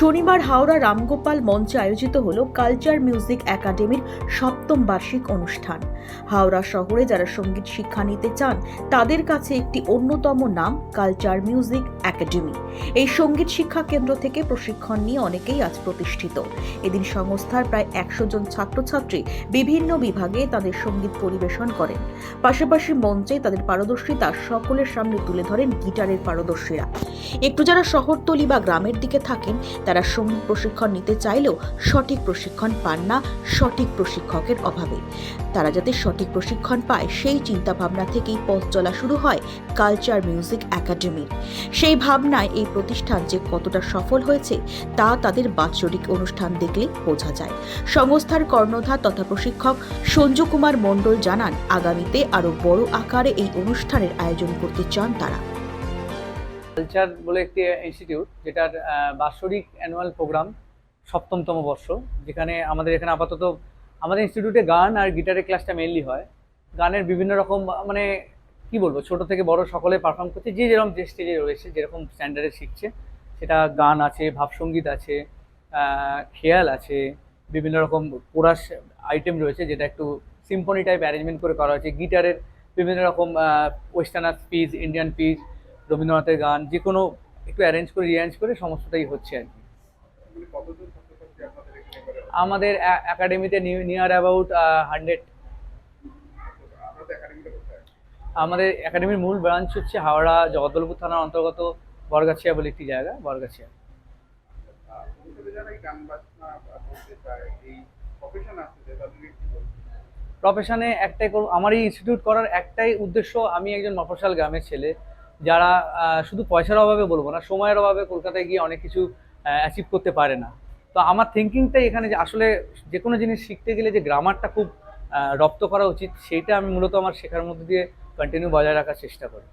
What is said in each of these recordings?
শনিবার হাওড়া রামগোপাল মঞ্চে আয়োজিত হল কালচার মিউজিক একাডেমির সপ্তম বার্ষিক অনুষ্ঠান। হাওড়া শহরে যারা সংগীত শিক্ষা নিতে চান, তাদের কাছে একটি অন্যতম নাম কালচার মিউজিক একাডেমি। এই সংগীত শিক্ষা কেন্দ্র থেকে প্রশিক্ষণ নিয়ে অনেকেই আজ প্রতিষ্ঠিত। এদিন সংস্থার প্রায় একশো জন ছাত্রছাত্রী বিভিন্ন বিভাগে তাদের সংগীত পরিবেশন করেন। পাশাপাশি মঞ্চে তাদের পারদর্শিতা সকলের সামনে তুলে ধরেন গিটারের পারদর্শীরা। একটু যারা শহরতলি বা গ্রামের দিকে থাকেন তারা সংগীত প্রশিক্ষণ নিতে চাইলেও সঠিক প্রশিক্ষণ পান না সঠিক প্রশিক্ষকের অভাবে। তারা যাতে সঠিক প্রশিক্ষণ পায়, সেই চিন্তা ভাবনা থেকেই পথ চলা শুরু হয় কালচার মিউজিক একাডেমির সেই ভাবনায় এই প্রতিষ্ঠান যে কতটা সফল হয়েছে, তা তাদের বাৎসরিক অনুষ্ঠান দেখলে বোঝা যায়। সংস্থার কর্ণধার তথা প্রশিক্ষক সঞ্জু কুমার মণ্ডল জানান, আগামীতে আরও বড় আকারে এই অনুষ্ঠানের আয়োজন করতে চান তারা। কালচার বলে একটি ইনস্টিটিউট যেটার বাৎসরিক অ্যানুয়াল প্রোগ্রাম সপ্তমতম বর্ষ, যেখানে আমাদের এখানে আপাতত আমাদের ইনস্টিটিউটে গান আর গিটারের ক্লাসটা মেনলি হয়। গানের বিভিন্ন রকম মানে কি বলব, ছোট থেকে বড় সকলে পারফর্ম করছে, যে যেরকম যে স্টেজে রয়েছে, যেরকম স্ট্যান্ডার্ডে শিখছে। সেটা গান আছে, ভাবসঙ্গীত আছে খেয়াল আছে, বিভিন্ন রকম কোরাস আইটেম রয়েছে, যেটা একটু সিম্ফনি টাইপ অ্যারেঞ্জমেন্ট করে করা হয়েছে। গিটারের বিভিন্ন রকম ওয়েস্টার্নার পিস ইন্ডিয়ান পিস রবীন্দ্রনাথের গান, যে কোনো একটু অ্যারেঞ্জ করে রিঅ্যারেঞ্জ করে সমস্তটাই হচ্ছে আর কি। আমাদের একাডেমিতে নিয়ার অ্যাবাউট হান্ড্রেড আমাদের একাডেমির মূল ব্রাঞ্চ হচ্ছে হাওড়া জগদলপুর থানার অন্তর্গত বরগাছিয়া বলে একটি জায়গা, বরগাছিয়া। প্রফেশনে একটাই আমার এই ইনস্টিটিউট করার একটাই উদ্দেশ্য আমি একজন মফস্বল গ্রামের ছেলে। যারা শুধু পয়সার অভাবে বলব না সময়ের অভাবে কলকাতায় গিয়ে অনেক কিছু অ্যাচিভ করতে পারে না। তো আমার থিঙ্কিংটাই এখানে যে আসলে যে কোনো জিনিস শিখতে গেলে যে গ্রামারটা খুব রপ্ত করা উচিত সেইটা আমি মূলত আমার শেখার মধ্যে দিয়ে কন্টিনিউ বজায় রাখার চেষ্টা করি।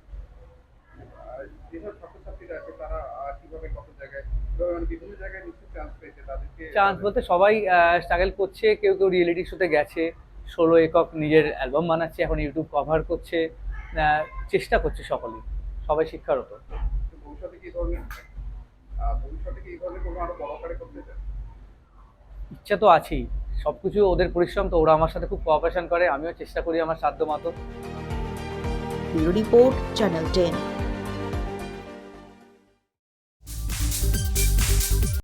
মানে চান্স চান্স বলতে সবাই স্ট্রাগল করছে কেউ কেউ রিয়েলিটি শোতে গেছে ষোলো একক নিজের অ্যালবাম বানাচ্ছে এখন ইউটিউব কভার করছে চেষ্টা করছে সকলেই। সবাই শিক্ষারত। ভবিষ্যতে কি ধরনের ভবিষ্যতে কি ধরনের কোনো আরও বড় আকারে করতে চান? ইচ্ছা তো আছেই। সব কিছু ওদের পরিশ্রম তো ওরা আমার সাথে খুব কোঅপারেশন করে আমিও চেষ্টা করি আমার সাধ্য মতো রিপোর্ট চ্যানেল টেন